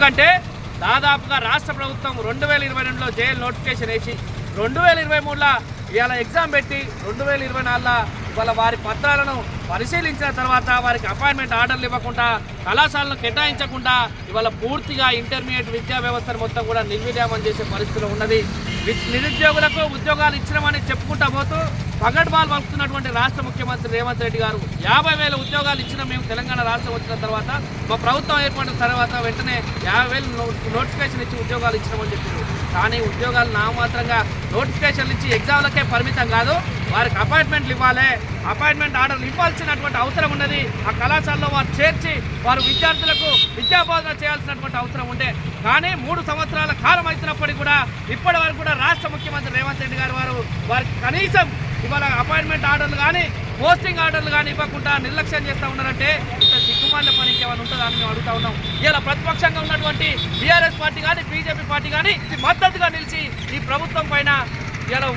ఎందుకంటే దాదాపుగా రాష్ట్ర ప్రభుత్వం రెండు వేల ఇరవై రెండులో జైలు నోటిఫికేషన్ వేసి రెండు వేల ఇరవై మూడులో ఇవాళ ఎగ్జామ్ పెట్టి రెండు వేల ఇరవై నాలుగులో ఇవాళ వారి పత్రాలను పరిశీలించిన తర్వాత వారికి అపాయింట్మెంట్ ఆర్డర్లు ఇవ్వకుండా కళాశాలను కేటాయించకుండా ఇవాళ పూర్తిగా ఇంటర్మీడియట్ విద్యా వ్యవస్థను మొత్తం కూడా నిర్విరామం చేసే పరిస్థితిలో ఉన్నది. నిరుద్యోగులకు ఉద్యోగాలు ఇచ్చినామని చెప్పుకుంటా పోతూ పగడ్బాల్ వస్తున్నటువంటి రాష్ట్ర ముఖ్యమంత్రి రేవంత్ రెడ్డి గారు యాభై వేల ఉద్యోగాలు ఇచ్చిన మేము తెలంగాణ రాష్ట్రం వచ్చిన తర్వాత మా ప్రభుత్వం ఏర్పడిన తర్వాత వెంటనే యాభై వేలు నోటిఫికేషన్ ఇచ్చి ఉద్యోగాలు ఇచ్చినామని చెప్పారు. కానీ ఉద్యోగాలు నామాత్రంగా నోటిఫికేషన్లు ఇచ్చి ఎగ్జామ్లకే పరిమితం కాదు. వారికి అపాయింట్మెంట్లు ఇవ్వాలి. అపాయింట్మెంట్ ఆర్డర్లు ఇవ్వాల్సినటువంటి అవసరం ఉన్నది. ఆ కళాశాలలో వారు చేర్చి వారు విద్యార్థులకు విద్యాబోధన చేయాల్సినటువంటి అవసరం ఉండే. కానీ మూడు సంవత్సరాల కాలం అవుతున్నప్పటికీ కూడా ఇప్పటి వరకు కూడా రాష్ట్ర ముఖ్యమంత్రి రేవంత్ రెడ్డి గారు వారు వారికి కనీసం ఇవాళ అపాయింట్మెంట్ ఆర్డర్లు కానీ పోస్టింగ్ ఆర్డర్లు కానీ ఇవ్వకుండా నిర్లక్ష్యం చేస్తూ ఉన్నారంటే ఇంత సిగ్గుమాలిన పని ఇంకేమైనా మేము అడుగుతా ఉన్నాం. ఇలా ప్రతిపక్షంగా ఉన్నటువంటి బీఆర్ఎస్ పార్టీ కానీ బీజేపీ పార్టీ కానీ మద్దతుగా నిలిచి ఈ ప్రభుత్వం పైన ఇలా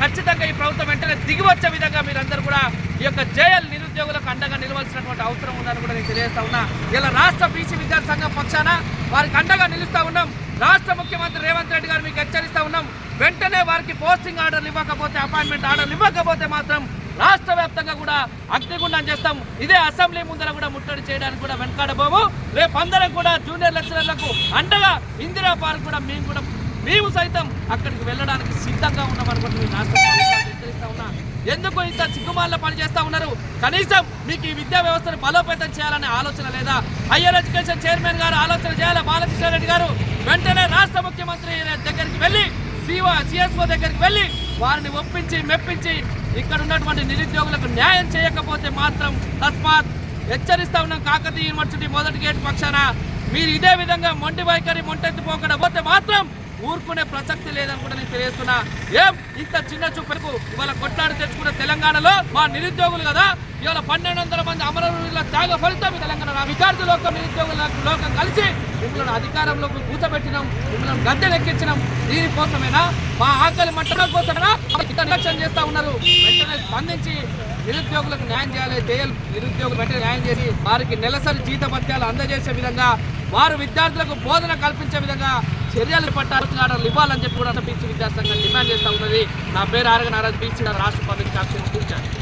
ఖచ్చితంగా ఈ ప్రభుత్వం వెంటనే దిగి వచ్చే విధంగా మీరందరూ కూడా ఈ యొక్క జేఎల్ నిరుద్యోగులకు అండగా నిలవాల్సినటువంటి అవసరం ఉందని కూడా నేను తెలియజేస్తా ఉన్నా. ఇలా రాష్ట్ర బీసీ విద్యార్థి సంఘం పక్షాన వారికి అండగా నిలుస్తా ఉన్నాం. రాష్ట్ర ముఖ్యమంత్రి రేవంత్ రెడ్డి గారు మీకు హెచ్చరిస్తూ ఉన్నాం. వెంటనే వారికి పోస్టింగ్ ఆర్డర్లు ఇవ్వకపోతే అపాయింట్మెంట్ ఆర్డర్లు ఇవ్వకపోతే మాత్రం రాష్ట్ర వ్యాప్తంగా కూడా అగ్నిగుండం చేస్తాం. ఇదే అసెంబ్లీ ముందర కూడా ముట్టడి చేయడానికి కూడా వెనకాడబోము. రేపు అందరం కూడా జూనియర్ లెక్చరర్లకు అండగా ఇందిరా పార్క్ కూడా మేము కూడా మేము సైతం అక్కడికి వెళ్ళడానికి సిద్ధంగా ఉన్నామని కూడా నేను రాష్ట్ర హెచ్చరిస్తా ఉన్నా ఎందుకు ఇంత సిగ్గుమాల పని చేస్తా ఉన్నారు? కనీసం మీకు ఈ విద్యా వ్యవస్థను బలోపేతం చేయాలనే ఆలోచన లేదా? హయ్యర్ ఎడ్యుకేషన్ చైర్మన్ గారు ఆలోచన చేయాలి? బాలకృష్ణ రెడ్డి గారు వెంటనే రాష్ట్ర ముఖ్యమంత్రి దగ్గరికి వెళ్ళి సిఓ సిఎస్ఓ దగ్గరికి వెళ్ళి వారిని ఒప్పించి మెప్పించి ఇక్కడ ఉన్నటువంటి నిరుద్యోగులకు న్యాయం చేయకపోతే మాత్రం తస్మాత్ హెచ్చరిస్తా ఉన్నాం. కాకతీయ యూనివర్సిటీ మొదటి గేట్ పక్షాన. మీరు ఇదే విధంగా మొండి వైఖరి మొంటెత్తిపోకుండా పోతే మాత్రం ఊరుకునే ప్రసక్తి లేదని కూడా నేను తెలియస్తున్నా ఏం? ఇంత చిన్న చూపులకు ఇవాళ కొట్లాడి తెచ్చుకున్న తెలంగాణలో మా నిరుద్యోగులు కదా? ఇవాళ పన్నెండు వందల మంది అమరవీరుల త్యాగ ఫలితం తెలంగాణ రా- విద్యార్థి లోకం నిరుద్యోగుల లోకం కలిసి మిమ్మల్ని అధికారంలోకి కూర్చోబెట్టినాం మిమ్మల్ని గద్దెలెక్కించినాం. దీనికోసమేనా మా ఆకలి మట్టల కోసమేనా? నిర్లక్ష్యం చేస్తా ఉన్నారు. వెంటనే స్పందించి నిరుద్యోగులకు న్యాయం చేయాలి. జైలు నిరుద్యోగులు వెంటనే న్యాయం చేసి వారికి నెలసరి జీత భత్యాలు అందజేసే విధంగా వారు విద్యార్థులకు బోధన కల్పించే విధంగా చర్యలు పట్టాల్సిన ఆర్డర్లు ఇవ్వాలని చెప్పి కూడా బీసీ విద్యాసంఘం డిమాండ్ చేస్తూ ఉన్నది. నా పేరు ఆరగ నారాజ్ బీసీ రాష్ట్ర పబ్లిక్ సాక్షి